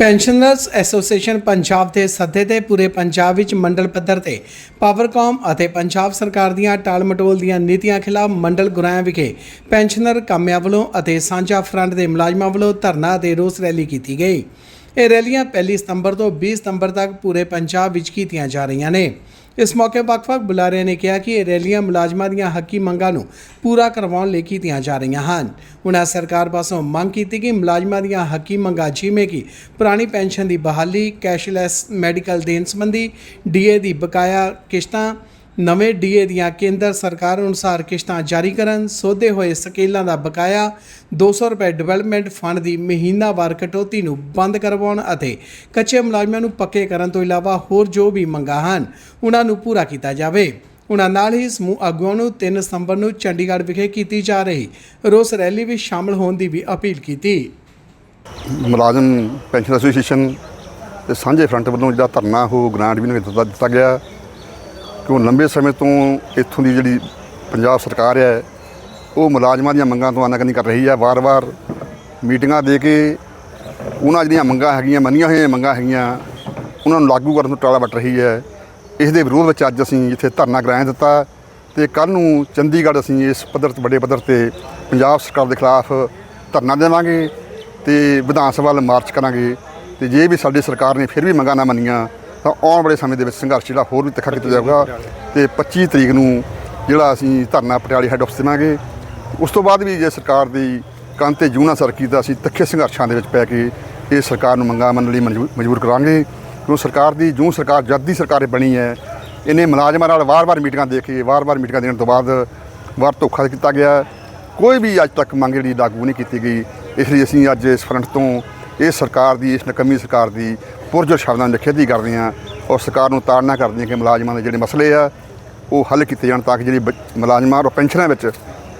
Pensioners association Punjab ਦੇ ਸੱਦੇ ਤੇ ਪੂਰੇ ਪੰਜਾਬ ਵਿੱਚ ਮੰਡਲ ਪੱਧਰ ਤੇ ਪਾਵਰਕਾਮ ਅਤੇ ਪੰਜਾਬ ਸਰਕਾਰ ਦੀਆਂ ਟਾਲਮਟੋਲ ਦੀਆਂ ਨੀਤੀਆਂ ਖਿਲਾਫ ਮੰਡਲ ਗੁਰਾਇਆ ਵਿਖੇ ਪੈਨਸ਼ਨਰ ਕਾਮਿਆਂ ਵੱਲੋਂ ਅਤੇ ਸਾਂਝਾ ਫਰੰਟ ਦੇ ਮੁਲਾਜ਼ਮਾਂ ਵੱਲੋਂ ਧਰਨਾ ਅਤੇ ਰੋਸ ਰੈਲੀ ਕੀਤੀ ਗਈ। ਇਹ ਰੈਲੀਆਂ ਪਹਿਲੀ ਸਤੰਬਰ ਤੋਂ 20 ਸਤੰਬਰ ਤੱਕ ਪੂਰੇ ਪੰਜਾਬ ਵਿੱਚ ਕੀਤੀਆਂ ਜਾ ਰਹੀਆਂ ਨੇ। ਇਸ ਮੌਕੇ ਵੱਖ-ਵੱਖ ਬੁਲਾਰਿਆਂ ਨੇ ਕਿਹਾ ਕਿ ਇਹ ਰੈਲੀਆਂ ਮੁਲਾਜ਼ਮਾਂ ਦੀਆਂ ਹੱਕੀ ਮੰਗਾਂ ਨੂੰ ਪੂਰਾ ਕਰਵਾਉਣ ਲਈ ਕੀਤੀਆਂ ਜਾ ਰਹੀਆਂ ਹਨ। ਉਹਨਾਂ ਸਰਕਾਰ ਪਾਸੋਂ ਮੰਗ ਕੀਤੀ ਕਿ ਮੁਲਾਜ਼ਮਾਂ ਦੀਆਂ ਹੱਕੀ ਮੰਗਾਂ ਜਿਵੇਂ ਕਿ ਪੁਰਾਣੀ ਪੈਨਸ਼ਨ ਦੀ ਬਹਾਲੀ, ਕੈਸ਼ਲੈਸ ਮੈਡੀਕਲ ਦੇਣ ਸੰਬੰਧੀ ਡੀਏ ਦੀ ਬਕਾਇਆ ਕਿਸ਼ਤਾਂ ਨਵੇਂ ਡੀਏ ਦੀਆਂ ਕੇਂਦਰ ਸਰਕਾਰ ਅਨੁਸਾਰ ਕਿਸ਼ਤਾਂ ਜਾਰੀ ਕਰਨ, ਸੋਧੇ ਹੋਏ ਸਕੇਲਾਂ ਦਾ ਬਕਾਇਆ 200 ਰੁਪਏ ਡਿਵੈਲਪਮੈਂਟ ਫੰਡ ਦੀ ਮਹੀਨਾਵਾਰ ਕਟੌਤੀ ਨੂੰ ਬੰਦ ਕਰਵਾਉਣ ਅਤੇ ਕੱਚੇ ਮੁਲਾਜ਼ਮਾਂ ਨੂੰ ਪੱਕੇ ਕਰਨ ਤੋਂ ਇਲਾਵਾ ਹੋਰ ਜੋ ਵੀ ਮੰਗਾਂ ਹਨ, ਉਹਨਾਂ ਨੂੰ ਪੂਰਾ ਕੀਤਾ ਜਾਵੇ। ਉਹਨਾਂ ਨਾਲ ਹੀ ਸਮੂਹ ਆਗੂਆਂ ਨੂੰ 3 ਸਤੰਬਰ ਨੂੰ ਚੰਡੀਗੜ੍ਹ ਵਿਖੇ ਕੀਤੀ ਜਾ ਰਹੀ ਰੋਸ ਰੈਲੀ ਵਿੱਚ ਸ਼ਾਮਲ ਹੋਣ ਦੀ ਵੀ ਅਪੀਲ ਕੀਤੀ। ਮੁਲਾਜ਼ਮ, ਪੈਨਸ਼ਨ ਐਸੋਸੀਏਸ਼ਨ ਤੇ ਸਾਂਝੇ ਫਰੰਟ ਵੱਲੋਂ ਜਿਹੜਾ ਧਰਨਾ ਉਹ ਗ੍ਰਾਂਟ ਵੀ ਨੂੰ ਦਿੱਤਾ ਦਿੱਤਾ ਗਿਆ। ਕਿਉਂ ਲੰਬੇ ਸਮੇਂ ਤੋਂ ਇੱਥੋਂ ਦੀ ਜਿਹੜੀ ਪੰਜਾਬ ਸਰਕਾਰ ਹੈ, ਉਹ ਮੁਲਾਜ਼ਮਾਂ ਦੀਆਂ ਮੰਗਾਂ ਤੋਂ ਆਨਾਕਾਨੀ ਕਰ ਰਹੀ ਹੈ। ਵਾਰ-ਵਾਰ ਮੀਟਿੰਗਾਂ ਦੇ ਕੇ ਉਹਨਾਂ ਜਿਹੜੀਆਂ ਮੰਗਾਂ ਹੈਗੀਆਂ, ਮੰਨੀਆਂ ਹੋਈਆਂ ਮੰਗਾਂ ਹੈਗੀਆਂ, ਉਹਨਾਂ ਨੂੰ ਲਾਗੂ ਕਰਨ ਤੋਂ ਟਾਲਾ ਵੱਟ ਰਹੀ ਹੈ। ਇਸ ਦੇ ਵਿਰੋਧ ਵਿੱਚ ਅੱਜ ਅਸੀਂ ਇੱਥੇ ਧਰਨਾ ਗ੍ਰਾਂਟ ਦਿੱਤਾ ਤੇ ਕੱਲ ਨੂੰ ਚੰਡੀਗੜ੍ਹ ਅਸੀਂ ਇਸ ਪੱਧਰ ਤੇ, ਵੱਡੇ ਪੱਧਰ ਤੇ ਪੰਜਾਬ ਸਰਕਾਰ ਦੇ ਖਿਲਾਫ ਧਰਨਾ ਦੇਵਾਂਗੇ ਤੇ ਵਿਧਾਨ ਸਭਾ ਵੱਲ ਮਾਰਚ ਕਰਾਂਗੇ। ਤੇ ਜੇ ਵੀ ਸਾਡੀ ਸਰਕਾਰ ਨੇ ਫਿਰ ਵੀ ਮੰਗਾਂ ਨਾ ਮੰਨੀਆਂ ਤਾਂ ਆਉਣ ਵਾਲੇ ਸਮੇਂ ਦੇ ਵਿੱਚ ਸੰਘਰਸ਼ ਜਿਹੜਾ ਹੋਰ ਵੀ ਤਿੱਖਾ ਕੀਤਾ ਜਾਊਗਾ ਤੇ 25 ਤਰੀਕ ਨੂੰ ਜਿਹੜਾ ਅਸੀਂ ਧਰਨਾ ਪਟਿਆਲੇ ਹੈੱਡ ਆਫਿਸ ਦੇਵਾਂਗੇ। ਉਸ ਤੋਂ ਬਾਅਦ ਵੀ ਜੇ ਸਰਕਾਰ ਦੀ ਕੰਨ ਤੇ ਜੂਨਾ ਸਰ ਕੀਤਾ, ਅਸੀਂ ਤਿੱਖੇ ਸੰਘਰਸ਼ਾਂ ਦੇ ਵਿੱਚ ਪੈ ਕੇ ਇਹ ਸਰਕਾਰ ਨੂੰ ਮੰਗਾਂ ਮੰਨਣ ਲਈ ਮਜਬੂ- ਮਜਬੂਰ ਕਰਾਂਗੇ। ਕਿਉਂ ਸਰਕਾਰ ਦੀ ਜੂੰ ਸਰਕਾਰ ਜਦ ਦੀ ਸਰਕਾਰ ਬਣੀ ਹੈ, ਇਹਨੇ ਮੁਲਾਜ਼ਮਾਂ ਨਾਲ ਵਾਰ-ਵਾਰ ਮੀਟਿੰਗਾਂ ਦੇ ਕੇ ਵਾਰ-ਵਾਰ ਮੀਟਿੰਗਾਂ ਦੇਣ ਤੋਂ ਬਾਅਦ ਵਾਰ ਧੋਖਾ ਕੀਤਾ ਗਿਆ। ਕੋਈ ਵੀ ਅੱਜ ਤੱਕ ਮੰਗ ਜਿਹੜੀ ਲਾਗੂ ਨਹੀਂ ਕੀਤੀ ਗਈ। ਇਸ ਲਈ ਅਸੀਂ ਅੱਜ ਇਸ ਫਰੰਟ ਤੋਂ ਇਹ ਸਰਕਾਰ ਦੀ, ਇਸ ਨਕਮੀ ਸਰਕਾਰ ਦੀ ਪੁਰਜੋਰ ਸ਼ਬਦਾਂ ਨਾਲ ਨਿਖੇਧੀ ਕਰਦੇ ਹਾਂ ਔਰ ਸਰਕਾਰ ਨੂੰ ਤਾੜਨਾ ਕਰਦੇ ਹਾਂ ਕਿ ਮੁਲਾਜ਼ਮਾਂ ਦੇ ਜਿਹੜੇ ਮਸਲੇ ਆ, ਉਹ ਹੱਲ ਕੀਤੇ ਜਾਣ ਤਾਂ ਕਿ ਜਿਹੜੀ ਬ- ਮੁਲਾਜ਼ਮਾਂ ਔਰ ਪੈਨਸ਼ਨਾਂ ਵਿੱਚ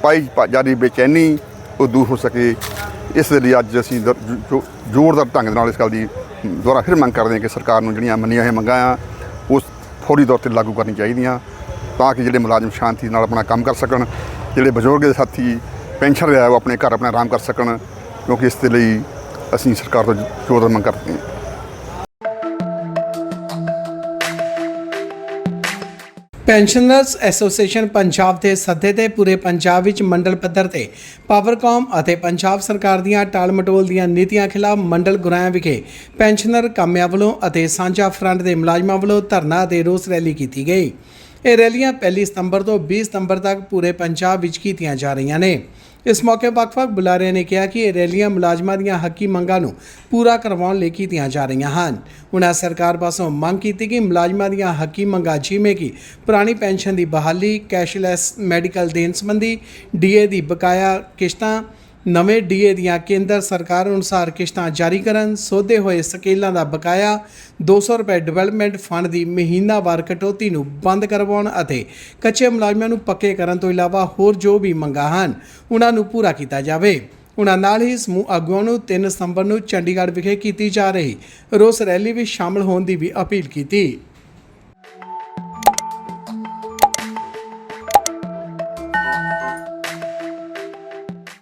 ਪਾਈ ਪਾ- ਬੇਚੈਨੀ ਉਹ ਦੂਰ ਹੋ ਸਕੇ। ਇਸ ਦੇ ਲਈ ਅੱਜ ਅਸੀਂ ਦ- ਜੋ- ਜ਼ੋਰਦਾਰ ਢੰਗ ਦੇ ਨਾਲ ਇਸ ਗੱਲ ਦੀ ਦੁਆਰਾ ਫਿਰ ਮੰਗ ਕਰਦੇ ਹਾਂ ਕਿ ਸਰਕਾਰ ਨੂੰ ਜਿਹੜੀਆਂ ਮੰਨੀਆਂ ਹੋਈਆਂ ਮੰਗਾਂ ਆ ਉਸ ਫੌਰੀ ਤੌਰ ਤੇ ਲਾਗੂ ਕਰਨੀ ਚਾਹੀਦੀਆਂ ਤਾਂ ਕਿ ਜਿਹੜੇ ਮੁਲਾਜ਼ਮ ਸ਼ਾਂਤੀ ਨਾਲ ਆਪਣਾ ਕੰਮ ਕਰ ਸਕਣ, ਜਿਹੜੇ ਬਜ਼ੁਰਗ ਦੇ ਸਾਥੀ ਪੈਨਸ਼ਨ ਰਿਹਾ ਉਹ ਆਪਣੇ ਘਰ ਆਪਣਾ ਆਰਾਮ ਕਰ ਸਕਣ ਕਿਉਂਕਿ ਇਸ ਦੇ ਲਈ ਅਸੀਂ ਸਰਕਾਰ ਤੋਂ ਜ਼ੋਰਦਾਰ ਮੰਗ ਕਰਦੇ ਹਾਂ। ਪੈਨਸ਼ਨਰਸ ਐਸੋਸੀਏਸ਼ਨ ਪੰਜਾਬ ਦੇ ਸੱਦੇ ਤੇ ਪੂਰੇ ਪੰਜਾਬ ਵਿੱਚ ਮੰਡਲ ਪੱਧਰ ਤੇ ਪਾਵਰਕਾਮ ਅਤੇ ਪੰਜਾਬ ਸਰਕਾਰ ਦੀਆਂ ਟਾਲਮਟੋਲ ਦੀਆਂ ਨੀਤੀਆਂ ਖਿਲਾਫ ਮੰਡਲ ਗੁਰਾਇਆ ਵਿਖੇ ਪੈਨਸ਼ਨਰ ਕਾਮਿਆਂ ਵੱਲੋਂ ਅਤੇ ਸਾਂਝਾ ਫਰੰਟ ਦੇ ਮੁਲਾਜ਼ਮਾਂ ਵੱਲੋਂ ਧਰਨਾ ਤੇ ਰੋਸ ਰੈਲੀ ਕੀਤੀ ਗਈ। ਇਹ ਰੈਲੀਆਂ ਪਹਿਲੀ ਸਤੰਬਰ ਤੋਂ 20 ਸਤੰਬਰ ਤੱਕ ਪੂਰੇ ਪੰਜਾਬ ਵਿੱਚ ਕੀਤੀਆਂ ਜਾ ਰਹੀਆਂ ਨੇ। ਇਸ ਮੌਕੇ ਵੱਖ-ਵੱਖ ਬੁਲਾਰਿਆਂ ਨੇ ਕਿਹਾ ਕਿ ਇਹ ਰੈਲੀਆਂ ਮੁਲਾਜ਼ਮਾਂ ਦੀਆਂ ਹੱਕੀ ਮੰਗਾਂ ਨੂੰ ਪੂਰਾ ਕਰਵਾਉਣ ਲਈ ਕੀਤੀਆਂ ਜਾ ਰਹੀਆਂ ਹਨ। ਉਹਨਾਂ ਸਰਕਾਰ ਪਾਸੋਂ ਮੰਗ ਕੀਤੀ ਕਿ ਮੁਲਾਜ਼ਮਾਂ ਦੀਆਂ ਹੱਕੀ ਮੰਗਾਂ ਜਿਵੇਂ ਕਿ ਪੁਰਾਣੀ ਪੈਨਸ਼ਨ ਦੀ ਬਹਾਲੀ, ਕੈਸ਼ਲੈਸ ਮੈਡੀਕਲ ਦੇਣ ਸੰਬੰਧੀ ਡੀਏ ਦੀ ਬਕਾਇਆ ਕਿਸ਼ਤਾਂ ਨਵੇਂ ਡੀਏ ਦੀਆਂ ਕੇਂਦਰ ਸਰਕਾਰ ਅਨੁਸਾਰ ਕਿਸ਼ਤਾਂ ਜਾਰੀ ਕਰਨ, ਸੋਧੇ ਹੋਏ ਸਕੇਲਾਂ ਦਾ ਬਕਾਇਆ 200 ਰੁਪਏ ਡਿਵੈਲਪਮੈਂਟ ਫੰਡ ਦੀ ਮਹੀਨਾਵਾਰ ਕਟੌਤੀ ਨੂੰ ਬੰਦ ਕਰਵਾਉਣ ਅਤੇ ਕੱਚੇ ਮੁਲਾਜ਼ਮਾਂ ਨੂੰ ਪੱਕੇ ਕਰਨ ਤੋਂ ਇਲਾਵਾ ਹੋਰ ਜੋ ਵੀ ਮੰਗਾਂ ਹਨ ਉਹਨਾਂ ਨੂੰ ਪੂਰਾ ਕੀਤਾ ਜਾਵੇ। ਉਹਨਾਂ ਨਾਲ ਹੀ ਸਮੂਹ ਆਗੂਆਂ ਨੂੰ 3 ਸਤੰਬਰ ਨੂੰ ਚੰਡੀਗੜ੍ਹ ਵਿਖੇ ਕੀਤੀ ਜਾ ਰਹੀ ਰੋਸ ਰੈਲੀ ਵਿੱਚ ਸ਼ਾਮਲ ਹੋਣ ਦੀ ਵੀ ਅਪੀਲ ਕੀਤੀ।